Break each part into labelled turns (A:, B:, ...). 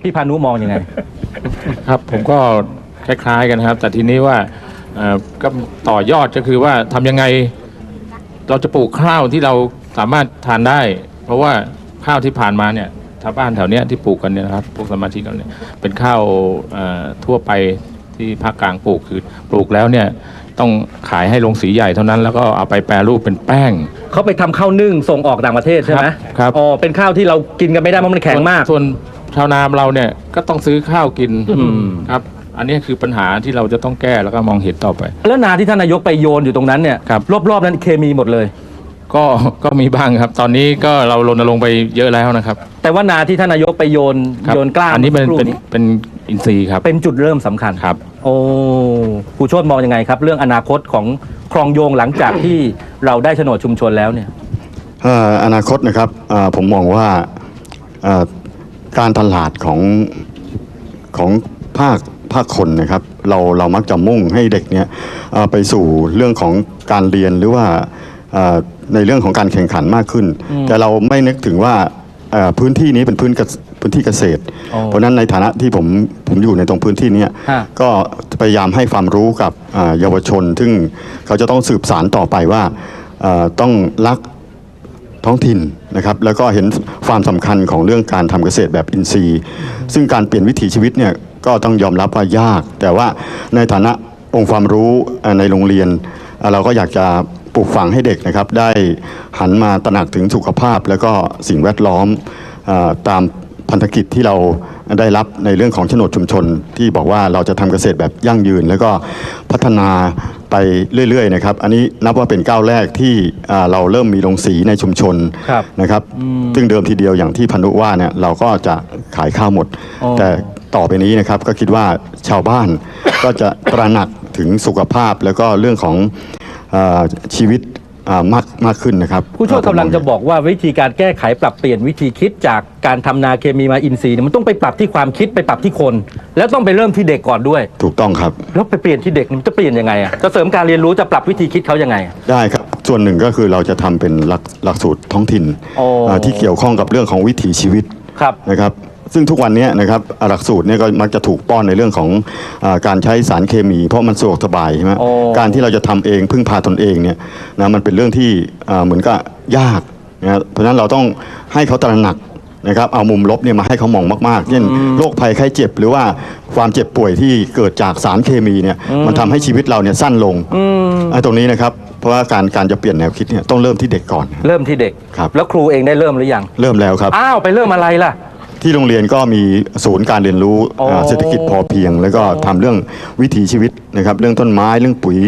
A: พี่พานุมองยังไง
B: ครับผมก็คล้ายๆกันนะครับ แต่ทีนี้ว่าเอ่อก็ต่อยอดก็คือว่าทำยังไงเราจะปลูกข้าวที่เราสามารถทานได้ เพราะว่าข้าวที่ผ่านมาเนี่ยชาวบ้านแถวเนี้ยที่ปลูกกันเนี่ยนะครับพวกสมาชิกกันเนี่ยเป็นข้าวเอ่อทั่วไปที่ภาคกลางปลูกคือปลูกแล้วเนี่ยต้องขายให้โรงสีใหญ่เท่านั้นแล้วก็เอาไปแปรรูปเป็นแป้ง
A: เขาไปทำข้าวนึ่งส่งออกต่างประเทศใช่ไหม
B: ครับครับ
A: อ๋อเป็นข้าวที่เรากินกันไม่ได้เพราะมันแข็งมาก
B: ส่วน ชาวนาเราเนี่ยก็ต้องซื้อข้าวกิน
A: อืม
B: ครับ อันนี้คือปัญหาที่เราจะต้องแก้แล้วก็มองเห็นต่อไป
A: แล้วนาที่ท่านนายกไปโยนอยู่ตรงนั้นเนี่ย
B: ครับ
A: รอบๆนั้นเคมีหมดเลย
B: ก็ก็มีบ้างครับ ตอนนี้ก็เรารณรงค์ไปเยอะแล้วนะครับ
A: แต่ว่านาที่ท่านนายกไปโยน
B: ครับ
A: โยนกล้า
B: อันนี้เป็น
A: สักครู่
B: เป็นเป็นอินทรีย์ครับ
A: เป็นจุดเริ่มสำคัญ
B: ครับ
A: โอ้ครูโชติมองยังไงครับ เรื่องอนาคตของคลองโยงหลังจากที่เราได้โฉนดชุมชนแล้วเนี่ย
C: เอ่ออนาคตนะครับเอ่อผมมองว่าเอ่อ การตลาดของของภาคภาคคนนะครับ เราเรามักจะมุ่งให้เด็กเนี่ยเอ่อไปสู่เรื่องของการเรียนหรือว่าเอ่อในเรื่องของการแข่งขันมากขึ้น แต่เราไม่นึกถึงว่าเอ่อพื้นที่นี้เป็นพื้นเกษพื้นที่เกษตร
A: อ๋อ
C: เพราะฉะนั้นในฐานะที่ผมผมอยู่ในตรงพื้นที่เนี้ย
A: ฮะ
C: ก็พยายามให้ความรู้กับอ่าเยาวชน ซึ่งเขาจะต้องสืบสารต่อไปว่าเอ่อต้องรัก ท้องถิ่นนะครับแล้วก็เห็นความสำคัญของเรื่องการทำเกษตรแบบอินทรีย์ ซึ่งการเปลี่ยนวิถีชีวิตเนี่ยก็ต้องยอมรับว่ายาก แต่ว่าในฐานะองค์ความรู้ในโรงเรียน เราก็อยากจะปลูกฝังให้เด็กนะครับ ได้หันมาตระหนักถึงสุขภาพ แล้วก็สิ่งแวดล้อมอตามพันธกิจที่เราได้รับในเรื่องของโฉนดชุมชน ที่บอกว่าเราจะทำเกษตรแบบยั่งยืน แล้วก็พัฒนา ไปเรื่อยๆนะครับ อันนี้นับว่าเป็นก้าวแรกที่อ่าเราเริ่มมีโรงสีในชุมชน
A: ครับ
C: นะครับ ซึ่งเดิมทีเดียวอย่างที่พานุว่าเนี่ยเราก็จะขายข้าวหมด
A: อ๋อ
C: แต่ต่อไปนี้นะครับก็คิดว่าชาวบ้าน ก็จะตระหนักถึงสุขภาพแล้วก็เรื่องของเออชีวิต อ่ามากมากขึ้นนะครับ
A: ผู้ช่วยกำลังจะบอกว่าวิธีการแก้ไขปรับเปลี่ยนวิธีคิดจากการทำนาเคมีมาอินทรีย์เนี่ยมันต้องไปปรับที่ความคิดไปปรับที่คน แล้วต้องไปเริ่มที่เด็กก่อนด้วย
C: ถูกต้องครับ
A: แล้วไปเปลี่ยนที่เด็กนี่มันจะเปลี่ยนยังไงอะจะเสริมการเรียนรู้จะปรับวิธีคิดเขายังไงอะ
C: ได้ครับ ส่วนหนึ่งก็คือเราจะทำเป็นหลักหลักสูตรท้องถิ่น
A: อ๋ออ่า
C: ที่เกี่ยวข้องกับเรื่องของวิถีชีวิต
A: ครับ
C: นะครับ ซึ่งทุกวันนี้นะครับหลักสูตรเนี่ยก็มักจะถูกป้อนในเรื่องของอาการใช้สารเคมี เพราะมันสะดวกสบายใช่ไหม
A: อ๋อ
C: การที่เราจะทำเองพึ่งพาตนเองเนี่ยนะมันเป็นเรื่องที่อ่าเหมือนกับยากนะเพราะฉะนั้นเราต้องให้เขาตระหนักนะครับเอามุมลบเนี่ยมาให้เขามองมากๆเช่นโรคภัยไข้เจ็บหรือว่าความเจ็บป่วยที่เกิดจากสารเคมีเนี่ยมันทำให้ชีวิตเราเนี่ยสั้นลงไอ้ตรงนี้นะครับเพราะว่าการการจะเปลี่ยนแนวคิดเนี่ยต้องเริ่มที่เด็กก่อน
A: เริ่มที่เด็ก
C: ครับ
A: แล้วครูเองได้เริ่มหรือยัง
C: เริ่มแล้วครับ
A: อ้าว ไปเริ่มอะไรล่ะ
C: ที่โรงเรียนก็มีศูนย์การเรียนรู้
A: อ๋ออ่า
C: เศรษฐกิจพอเพียง แล้วก็ทำเรื่องวิถีชีวิตนะครับ เรื่องต้นไม้เรื่องปุ๋ย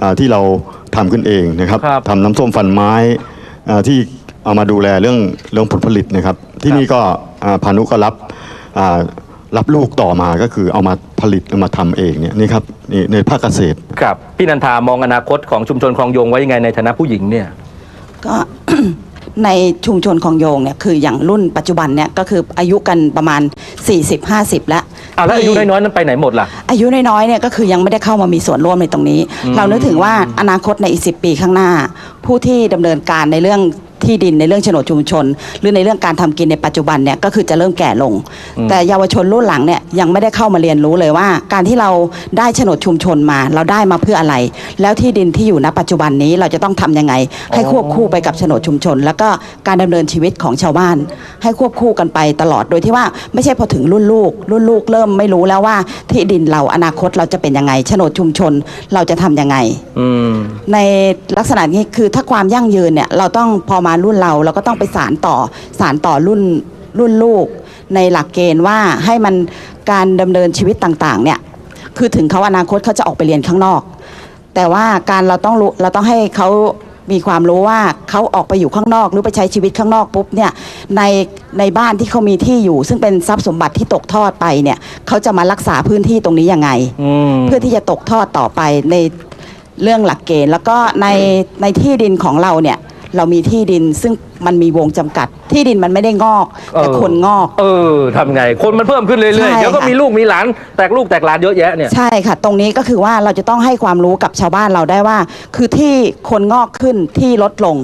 C: อ่าที่เราทำขึ้นเองนะครับ
A: ครับ
C: ทำน้ำส้มฟันไม้อ่าที่เอามาดูแลเรื่องเรื่องผลผลิตนะครับ ที่นี่ก็อ่าพานุก็รับอ่ารับลูกต่อมาก็คือเอามาผลิตเอามาทำเองเนี่ยนี่ครับนี่ในภาคเกษตร
A: ครับ พี่นันทามองอนาคตของชุมชนคลองโยงไว้ยังไงในฐานะผู้หญิงเนี่ย
D: ก็ ในชุมชนของโยงเนี่ยคืออย่างรุ่นปัจจุบันเนี่ยก็คืออายุกันประมาณ 40-50 แล้ว
A: อ่าแล้วอายุ
D: ที่
A: น้อยๆนั้นไปไหนหมดล่ะ
D: อายุน้อยๆเนี่ยก็คือยังไม่ได้เข้ามามีส่วนร่วมในตรงนี้ เรานึกถึงว่าอนาคตในอีกสิปีข้างหน้า ผู้ที่ดำเนินการในเรื่อง ที่ดินในเรื่องโฉนดชุมชน หรือในเรื่องการทำกินในปัจจุบันเนี่ยก็คือจะเริ่มแก่ลง แต่เยาวชนรุ่นหลังเนี่ยยังไม่ได้เข้ามาเรียนรู้เลยว่า การที่เราได้โฉนดชุมชนมา เราได้มาเพื่ออะไร แล้วที่ดินที่อยู่ณปัจจุบันนี้เราจะต้องทำยังไง ให้ควบคู่ไปกับโฉนดชุมชน แล้วก็การดำเนินชีวิตของชาวบ้าน ให้ควบคู่กันไปตลอดโดยที่ว่าไม่ใช่พอถึงรุ่นลูก รุ่นลูกเริ่มไม่รู้แล้วว่าที่ดินเราอนาคตเราจะเป็นยังไงโฉนดชุมชนเราจะทำยังไง
A: อืม
D: ในลักษณะนี้คือถ้าความยั่งยืนเนี่ยเราต้องพอมารุ่นเราเราก็ต้องไปสารต่อสารต่อรุ่นรุ่นลูก ในหลักเกณฑ์ว่าให้มันการดำเนินชีวิตต่างๆเนี่ยคือถึงเขาอนาคตเขาจะออกไปเรียนข้างนอก แต่ว่าการเราต้องรู้เราต้องให้เขามีความรู้ว่าเขาออกไปอยู่ข้างนอก หรือไปใช้ชีวิตข้างนอกปุ๊บเนี่ยในในบ้านที่เขามีที่อยู่ ซึ่งเป็นทรัพย์สมบัติที่ตกทอดไปเนี่ยเขาจะมารักษาพื้นที่ตรงนี้ยังไง
A: อืม
D: เพื่อที่จะตกทอดต่อไปในเรื่องหลักเกณฑ์ แล้วก็ในในที่ดินของเราเนี่ย เรามีที่ดินซึ่งมันมีวงจำกัด ที่ดินมันไม่ได้งอก แต่
A: เออ
D: คนงอก
A: เออทำไง คนมันเพิ่มขึ้นเรื่
D: ใช่
A: อยๆเดี๋ยวก็
D: ค่ะ
A: มีลูกมีหลาน แตกลูกแตกหลานเยอะแยะเนี่ย
D: ใช่ค่ะ ตรงนี้ก็คือว่าเราจะต้องให้ความรู้กับชาวบ้านเราได้ว่า คือที่คนงอกขึ้นที่ลดลง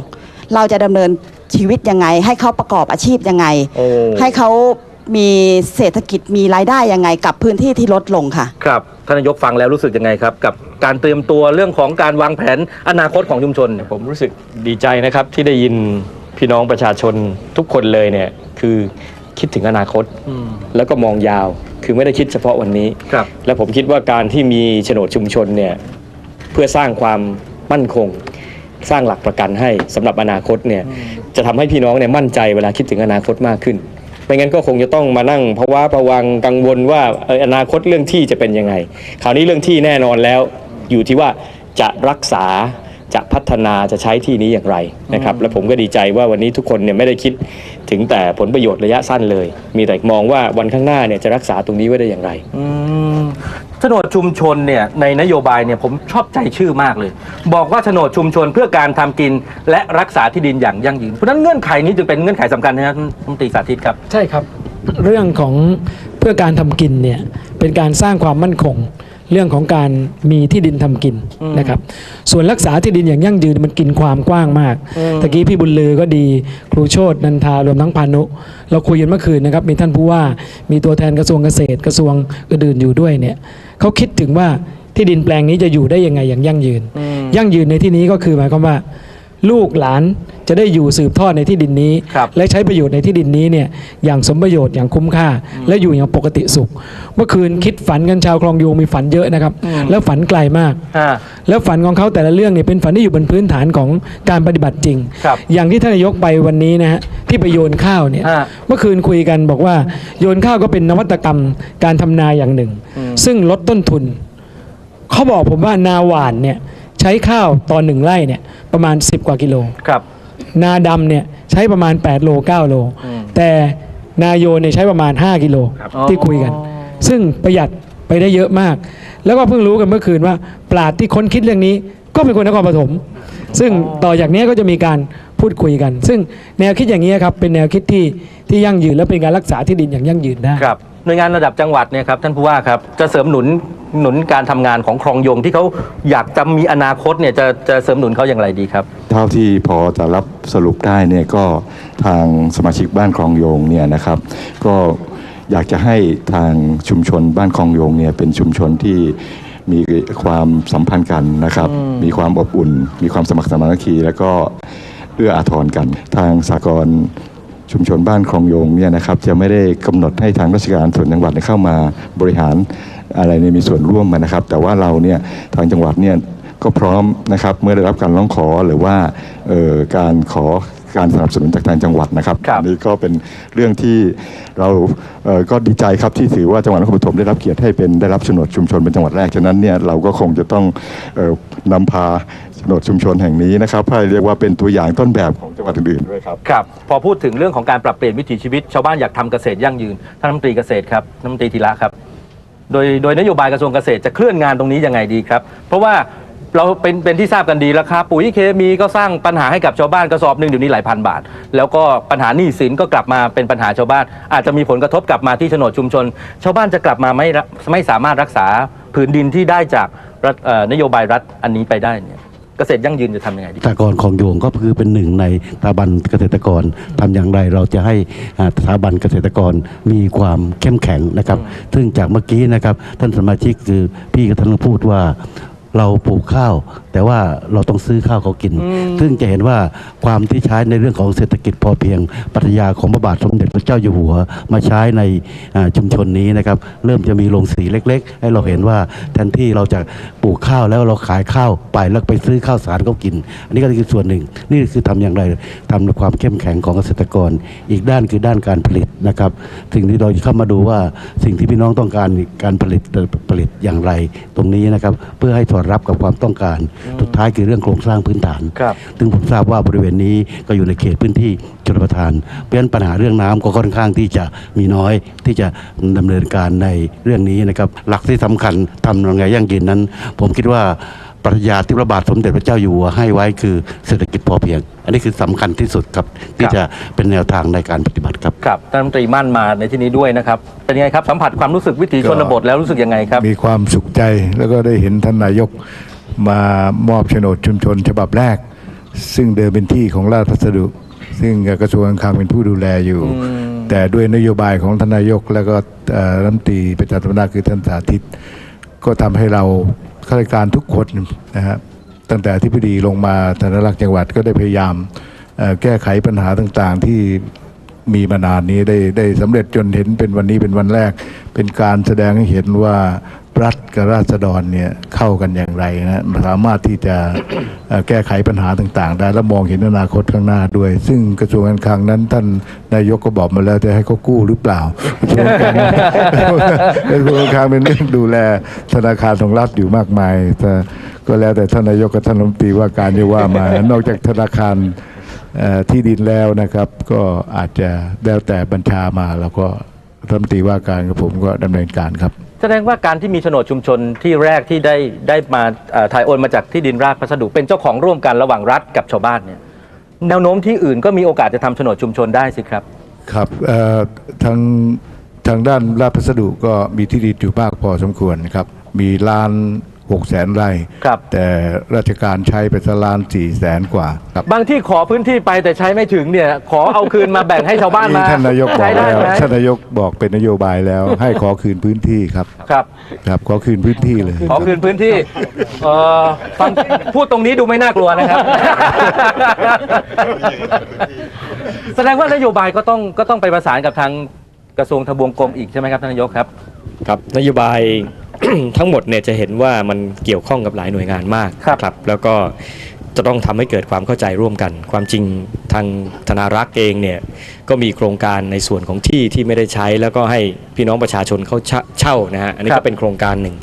D: เราจะดำเนินชีวิตยังไง ให้เขาประกอบอาชีพยังไง
A: โอ้
D: ให้เขา มีเศรษฐกิจมีรายได้ยังไงกับพื้นที่ที่ลดลงค่ะ
A: ครับท่านนายกฟังแล้วรู้สึกยังไงครับ กับการเตรียมตัวเรื่องของการวางแผนอนาคตของชุมชน
E: ผมรู้สึกดีใจนะครับที่ได้ยินพี่น้องประชาชนทุกคนเลยเนี่ยคือคิดถึงอนาคตแล้วก็มองยาว คือไม่ได้คิดเฉพาะวันนี้
A: ครับ
E: และผมคิดว่าการที่มีโฉนดชุมชนเนี่ยเพื่อสร้างความมั่นคง สร้างหลักประกันให้สำหรับอนาคตเนี่ยจะทำให้พี่น้องเนี่ยมั่นใจเวลาคิดถึงอนาคตมากขึ้น ไม่งั้นก็คงจะต้องมานั่งภาวะประวังกังวลว่าเอออนาคตเรื่องที่จะเป็นยังไงคราวนี้เรื่องที่แน่นอนแล้วอยู่ที่ว่าจะรักษา จะพัฒนาจะใช้ที่นี้อย่างไรนะครับและผมก็ดีใจว่าวันนี้ทุกคนเนี่ยไม่ได้คิดถึงแต่ผลประโยชน์ระยะสั้นเลย มีแต่มองว่าวันข้างหน้าเนี่ยจะรักษาตรงนี้ไว้ได้อย่างไร
A: อืมโฉนดชุมชนเนี่ยในนโยบายเนี่ยผมชอบใจชื่อมากเลย บอกว่าโฉนดชุมชนเพื่อการทำกินและรักษาที่ดินอย่างยั่งยืนเพราะฉะนั้นเงื่อนไขนี้จึงเป็นเงื่อนไขสำคัญนะครับท่านรัฐมนตรีสาธิตครับ
F: ใช่ครับ เรื่องของเพื่อการทำกินเนี่ยเป็นการสร้างความมั่นคง เรื่องของการมีที่ดินทำกินนะครับ ส่วนรักษาที่ดินอย่างยั่งยืนมันกินความกว้างมากตะกี้พี่บุญลือก็ดี ครูโชตนันทารวมทั้งพานุ เราคุยกันเมื่อคืนนะครับ มีท่านผู้ว่ามีตัวแทนกระทรวงเกษตรกระทรวงอื่นๆอยู่ด้วยเนี่ยเขาคิดถึงว่าที่ดินแปลงนี้จะอยู่ได้ยังไงอย่างยั่งยืน ยั่งยืนในที่นี้ก็คือหมายความว่า ลูกหลานจะได้อยู่สืบทอดในที่ดินนี้
A: ครับ
F: และใช้ประโยชน์ในที่ดินนี้เนี่ยอย่างสมประโยชน์อย่างคุ้มค่า และอยู่อย่างปกติสุข เมื่อคืนคิดฝันกันชาวคลองโยงมีฝันเยอะนะครับแล้วฝันไกลมาก
A: อ่า
F: แล้วฝันของเขาแต่ละเรื่องเนี่ยเป็นฝันที่อยู่บนพื้นฐานของการปฏิบัติจริง
A: ครับ
F: อย่างที่ท่านนายกไปวันนี้นะฮะที่ไปโยนข้าวเนี่ย
A: ฮะ
F: เมื่อคืนคุยกันบอกว่าโยนข้าวก็เป็นนวัตกรรมการทำนาอย่างหนึ่งซึ่งลดต้นทุน เขาบอกผมว่านาหวานเนี่ยใช้ข้าวตอนหนึ่งไร่เนี่ยประมาณ 10 กว่ากิโล
A: ครับ
F: นาดำเนี่ยใช้ประมาณ 8 โล 9 โลแต่นาโยนเนี่ยใช้ประมาณ 5 กิโลที่คุยกัน ซึ่งประหยัดไปได้เยอะมาก แล้วก็เพิ่งรู้กันเมื่อคืนว่า ปราดที่ค้นคิดเรื่องนี้ก็เป็นคนนครปฐมซึ่งต่อจากนี้ก็จะมีการพูดคุยกัน ซึ่งแนวคิดอย่างนี้ยครับเป็นแนวคิดที่ที่ยั่งยืนและเป็นการรักษาที่ดินอย่างยั่งยืนได้
A: ครับ หน่วยงานระดับจังหวัดเนี่ยครับท่านผู้ว่าครับจะเสริมหนุนหนุนการทำงานของคลองโยงที่เขาอยากจะมีอนาคตเนี่ยจะจะเสริมหนุนเขาอย่างไรดีครับ
G: เท่าที่พอจะรับสรุปได้เนี่ยก็ทางสมาชิกบ้านคลองโยงเนี่ยนะครับ ก็อยากจะให้ทางชุมชนบ้านคลองโยงเนี่ยเป็นชุมชนที่มีความสัมพันธ์กันนะครับ มีความอบอุ่น มีความสมัครสมานคีแล้วก็เอื้ออาทรกัน ทางสากล ชุมชนบ้านคลองโยงเนี่ยนะครับจะไม่ได้กำหนดให้ทางราชการส่วนจังหวัดเข้ามาบริหารอะไรในมีส่วนร่วมนะครับ แต่ว่าเราเนี่ยทางจังหวัดเนี่ยก็พร้อมนะครับเมื่อได้รับการร้องขอหรือว่าการขอ การสนับสนุนจากทางจังหวัดนะครับ
A: ครับ
G: อันนี้ก็เป็นเรื่องที่เราเอ่อก็ดีใจครับที่ถือว่าจังหวัดนครปฐมได้รับเกียรติให้เป็นได้รับโฉนดชุมชนเป็นจังหวัดแรกฉะนั้นเนี่ยเราก็คงจะต้องเอ่อนำพาโฉนดชุมชนแห่งนี้นะครับให้เรียกว่าเป็นตัวอย่างต้นแบบของจังหวัดอื่นๆด้วยครับ
A: ครับ พอพูดถึงเรื่องของการปรับเปลี่ยนวิถีชีวิต ชาวบ้านอยากทำเกษตรยั่งยืนท่านรัฐมนตรีเกษตรครับรัฐมนตรีธีระครับ โดยโดยนโยบายกระทรวงเกษตรจะเคลื่อนงานตรงนี้ยังไงดีครับ เพราะว่า เราเป็นเป็นที่ทราบกันดีราคาปุ๋ยเคมีก็สร้างปัญหาให้กับชาวบ้านกระสอบหนึ่งเดี๋ยวนี้หลายพันบาท แล้วก็ปัญหาหนี้สินก็กลับมาเป็นปัญหาชาวบ้าน อาจจะมีผลกระทบกลับมาที่โฉนดชุมชน ชาวบ้านจะกลับมาไม่รัไม่สามารถรักษาผืนดินที่ได้จากรัฐเอ่อนโยบายรัฐอันนี้ไปได้เนี่ยเกษตรยั่งยืนจะทำยังไงดี
H: สากรณ์ของโยงก็คือเป็นหนึ่งในสถาบันเกษตรกรทำอย่างไรเราจะให้อ่าสถาบันเกษตรกรมีความเข้มแข็งนะครับ ซึ่งจากเมื่อกี้นะครับท่านสมาชิกคือพี่ก็ท่านพูดว่า เราปลูกข้าว แต่ว่าเราต้องซื้อข้าวเขากิน ซึ่งจะเห็นว่าความที่ใช้ในเรื่องของเศรษฐกิจพอเพียงปรัชญาของพระบาทสมเด็จพระเจ้าอยู่หัว มาใช้ในอ่าชุมชนนี้นะครับ เริ่มจะมีโรงสีเล็ก ๆ ให้เราเห็นว่าแทนที่เราจะปลูกข้าวแล้วเราขายข้าวไปแล้วไปซื้อข้าวสารเขากิน อันนี้ก็คือส่วนหนึ่ง นี่คือทำอย่างไรทำในความเข้มแข็งของเกษตรกร อีกด้านคือด้านการผลิตนะครับสิ่งที่เราเข้ามาดูว่าสิ่งที่พี่น้องต้องการการผลิตผลิตอย่างไรตรงนี้นะครับ เพื่อให้สอดรับกับความต้องการ สุดท้ายคือเรื่องโครงสร้างพื้นฐาน
A: ครับ
H: ซึ่งผมทราบว่าบริเวณนี้ก็อยู่ในเขตพื้นที่ชลประทาน เพราะฉะนั้นปัญหาเรื่องน้ำก็ค่อนข้างที่จะมีน้อยที่จะดำเนินการในเรื่องนี้นะครับ หลักที่สำคัญทำยังไงยั่งยืนนั้น ผมคิดว่า ปรัชญาที่พระบาทสมเด็จพระเจ้าอยู่หัวให้ไว้คือเศรษฐกิจพอเพียง อันนี้คือสำคัญที่สุดครับ ที่จะเป็นแนวทางในการปฏิบัติครับ
A: ครับท่านรัฐมนตรีมั่นมาในที่นี้ด้วยนะครับเป็นยังไงครับสัมผัสความรู้สึกวิถีชนบทแล้วรู้สึกยังไงครับ
I: มีความสุขใจแล้วก็ได้เห็นท่านนายกมามอบโฉนดชุมชนฉบับแรก ซึ่งเดิมเป็นที่ของราชพัสดุ ซึ่งกระทรวงการคลังเป็นผู้ดูแลอยู่ แต่ด้วยนโยบายของทานนายก แล้วก็เอ่อรัฐมนตรีประจำสำนักงานคือท่านสาธิต ก็ทำให้เรา ข้าราชการทุกคนนะฮะตั้งแต่ที่พดีลงมาธนรักษ์จังหวัดก็ได้พยายามแก้ไขปัญหาต่างๆ ที่มีมานานนี้ได้ได้สำเร็จจนเห็นเป็นวันนี้เป็นวันแรก เป็นการแสดงให้เห็นว่า รัฐกับราษฎรเนี่ยเข้ากันอย่างไรนะสามารถที่จะแก้ไขปัญหาต่าง ๆ ได้และมองเห็นอนาคตข้างหน้าด้วย ซึ่งกระทรวงการคลังนั้นท่านนายกก็บอกมาแล้วจะให้เขากู้หรือเปล่ากระทรวงการกระทรวงการคลังเป็นเรื่องดูแลธนาคารของรัฐอยู่มากมายแต่ก็แล้วแต่ท่านนายกกับท่านรัฐมนตรีว่าการจะว่ามานอกจากธนาคารที่ดินแล้วนะครับ ก็อาจจะแล้วแต่บัญชามาแล้วก็รัฐมนตรีว่าการกับผมก็ดำเนินการครับ
A: แสดงว่าการที่มีโฉนดชุมชนที่แรกที่ได้ได้มาเอ่อถ่ายโอนมาจากที่ดินรากพัสดุ เป็นเจ้าของร่วมกันระหว่างรัฐกับชาวบ้านเนี่ยแนวโน้มที่อื่นก็มีโอกาสจะทำโฉนดชุมชนได้สิครับ
I: ครับเอ่อทางทางด้านราชพัสดุก็มีที่ดินอยู่มากพอสมควรนะครับ มีลาน หกแสนไร่
A: ครับ
I: แต่ราชการใช้ไปซะล้านสี่แสนกว่าครับ
A: บางที่ขอพื้นที่ไปแต่ใช้ไม่ถึงเนี่ย ขอเอาคืนมาแบ่งให้ชาวบ้านมา
I: ท่านนายกบอ
A: ใช้
I: ก
A: ได้
I: แล้ว
A: ไหม
I: ท่านนายกบอกเป็นนโยบายแล้ว ให้ขอคืนพื้นที่ครับ
A: ครับ
I: ครับขอคืนพื้นที่เลย
A: ขอคืนพื้นที่เอ่อฟังพูดตรงนี้ดูไม่น่ากลัวนะครับ แสดงว่านโยบายก็ต้องก็ต้องไปประสานกับทางกระทรวงทบวงกรมอีกใช่ไหมครับท่านนายกครับ
E: ครับนโยบาย ทั้งหมดเนี่ยจะเห็นว่ามันเกี่ยวข้องกับหลายหน่วยงานมาก
A: ครับ
E: ครับแล้วก็ จะต้องทำให้เกิดความเข้าใจร่วมกัน ความจริงทางธนารักษ์เองเนี่ยก็มีโครงการในส่วนของที่ที่ไม่ได้ใช้ แล้วก็ให้พี่น้องประชาชนเขาเช่าเช่านะฮะอันนี้
A: ครั
E: ก็
A: บ
E: เป็นโครงการหนึ่ง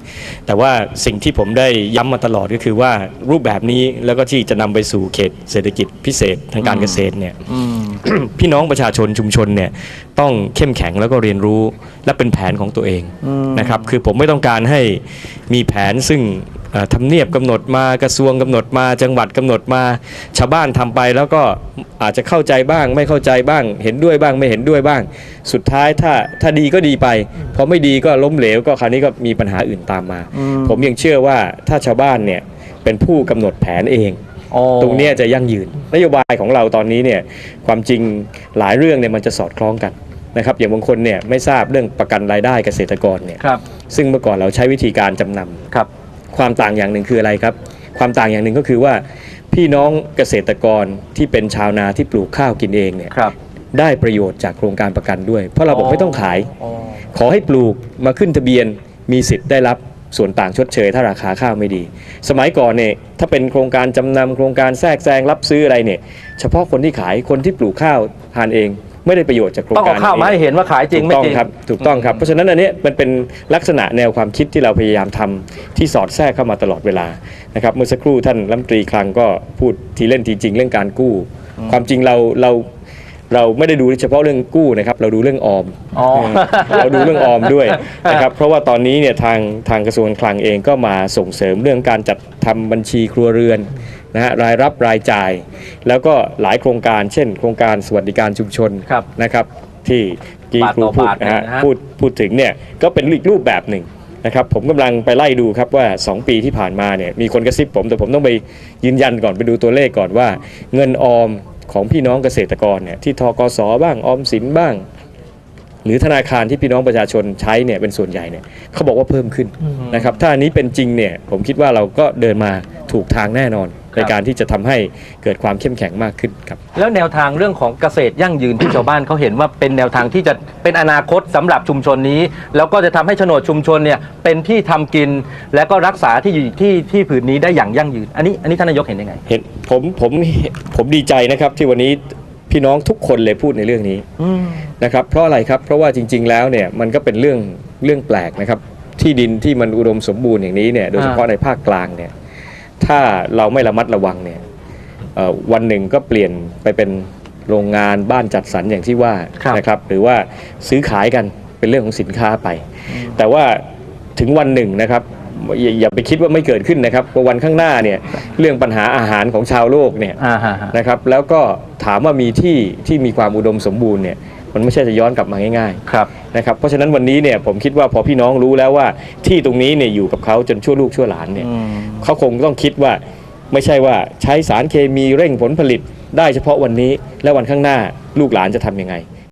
E: แต่ว่าสิ่งที่ผมได้ย้ำมาตลอดก็คือว่ารูปแบบนี้แล้วก็ที่จะนำไปสู่เขตเศรษฐกิจพิเศษทางการเกษตรเนี่ย
A: อืม
E: พี่น้องประชาชนชุมชนเนี่ยต้องเข้มแข็งแล้วก็เรียนรู้และเป็นแผนของตัวเอง
A: อืม
E: นะครับคือผมไม่ต้องการให้มีแผนซึ่งเอ่อ ทำเนียบกำหนดมากระทรวงกำหนดมา จังหวัดกำหนดมาชาวบ้านทำไปแล้วก็อาจจะเข้าใจบ้าง ไม่เข้าใจบ้าง เห็นด้วยบ้างไม่เห็นด้วยบ้าง สุดท้ายถ้าถ้าดีก็ดีไปพอไม่ดีก็ล้มเหลวก็คราวนี้ก็มีปัญหาอื่นตามมา
A: อืม
E: ผมยังเชื่อว่าถ้าชาวบ้านเนี่ยเป็นผู้กำหนดแผนเอง
A: อ๋อ
E: ตรงเนี้ยจะยั่งยืน นโยบายของเราตอนนี้เนี่ยความจริงหลายเรื่องเนี่ยมันจะสอดคล้องกันนะครับอย่างบางคนเนี่ยไม่ทราบเรื่องประกันรายได้เกษตรกรเนี่ย
A: ครับ
E: ซึ่งเมื่อก่อนเราใช้วิธีการจำนำ
A: ครับ
E: ความต่างอย่างหนึ่งคืออะไรครับ ความต่างอย่างหนึ่งก็คือว่าพี่น้องเกษตรกรที่เป็นชาวนาที่ปลูกข้าวกินเองเนี่ย
A: ครับ
E: ได้ประโยชน์จากโครงการประกันด้วย เพราะเราบอก
A: อ๋อ
E: ไม่ต้องขาย
A: อ๋อ
E: ขอให้ปลูกมาขึ้นทะเบียนมีสิทธิ์ได้รับส่วนต่างชดเชย ถ้าราคาข้าวไม่ดี สมัยก่อนเนี่ยถ้าเป็นโครงการจำนำโครงการแทรกแซงรับซื้ออะไรเนี่ยเฉพาะคนที่ขายคนที่ปลูกข้าวทานเอง ไม่ได้ประโยชน์จากโครง
A: ต้อง
E: การ
A: เอาข้าวมาให้
E: นี้
A: เห็นว่าขายจริง
E: ถูก
A: ไม่
E: ต้อง
A: จริง
E: ครับถูกต้องครับเพราะฉะนั้นอันเนี้ยมันเป็นลักษณะแนวความคิดที่เราพยายามทำที่สอดแทรกเข้ามาตลอดเวลานะครับเมื่อสักครู่ท่านรัฐมนตรีคลังก็พูดทีเล่นทีจริงเรื่องการกู้ ความจริงเราเราเราไม่ได้ดูเฉพาะเรื่องกู้นะครับเราดูเรื่องออม
A: อ๋อ
E: เราดูเรื่องออมด้วยนะครับเพราะว่าตอนนี้เนี่ยทางทางกระทรวงการคลังเองก็มาส่งเสริมเรื่องการจัดทำบัญชีครัวเรือน นะฮะรายรับรายจ่าย แล้วก็หลายโครงการ เช่น โครงการสวัสดิการชุมชน
A: ครับ
E: นะครับที่กี
A: บาท
E: ครู
A: ต่อ
E: พูด
A: บาท
E: นะฮะ
A: เนี่ยนะฮะ
E: พูดพูดถึงเนี่ยก็เป็นอีกรูปแบบหนึ่งนะครับผมกำลังไปไล่ดูครับว่า 2 ปีที่ผ่านมาเนี่ยมีคนกระซิบผม แต่ผมต้องไปยืนยันก่อนไปดูตัวเลขก่อนว่า เงินออมของพี่น้องเกษตรกรเนี่ยที่ทกสบ้างออมสินบ้าง หรือธนาคารที่พี่น้องประชาชนใช้เนี่ยเป็นส่วนใหญ่เนี่ยเขาบอกว่าเพิ่มขึ้นนะครับถ้าอันนี้เป็นจริงเนี่ยผมคิดว่าเราก็เดินมาถูกทางแน่นอน ในการที่จะทำให้เกิดความเข้มแข็งมากขึ้นครับ
A: แล้วแนวทางเรื่องของเกษตรยั่งยืนที่ชาวบ้านเขาเห็นว่าเป็นแนวทางที่จะเป็นอนาคตสำหรับชุมชนนี้ แล้วก็จะทำให้โฉนดชุมชนเนี่ยเป็นที่ทำกิน และก็รักษาที่อยู่ที่ที่ผืนนี้ได้อย่างยั่งยืน อันนี้อันนี้ท่านนายกเห็นยังไง
E: เห็นผมผมผมดีใจนะครับที่วันนี้พี่น้องทุกคนเลยพูดในเรื่องนี้นะครับเพราะอะไรครับเพราะว่าจริง ๆ แล้วเนี่ยมันก็เป็นเรื่องเรื่องแปลกนะครับที่ดินที่มันอุดมสมบูรณ์อย่างนี้เนี่ยโดยเฉพาะในภาคกลางเนี่ย ถ้าเราไม่ระมัดระวังเนี่ยเอ่อวันหนึ่งก็เปลี่ยนไปเป็นโรงงานบ้านจัดสรรอย่างที่ว่า
A: ครับ
E: นะครับ หรือว่าซื้อขายกันเป็นเรื่องของสินค้าไป แต่ว่าถึงวันหนึ่งนะครับอย่าอย่าไปคิดว่าไม่เกิดขึ้นนะครับเพราะวันข้างหน้าเนี่ยเรื่องปัญหาอาหารของชาวโลกเนี่ย
A: อ่าฮะฮะ
E: นะครับ แล้วก็ถามว่ามีที่ที่มีความอุดมสมบูรณ์เนี่ย มันไม่ใช่จะย้อนกลับมาง่าย
A: ครับ
E: ๆนะครับเพราะฉะนั้นวันนี้เนี่ยผมคิดว่าพอพี่น้องรู้แล้วว่าที่ตรงนี้เนี่ยอยู่กับเขาจนชั่วลูกชั่วหลานเนี่ย
A: อืม
E: เขาคงต้องคิดว่าไม่ใช่ว่าใช้สารเคมีเร่งผลผลิตได้เฉพาะวันนี้และวันข้างหน้าลูกหลานจะทำยังไง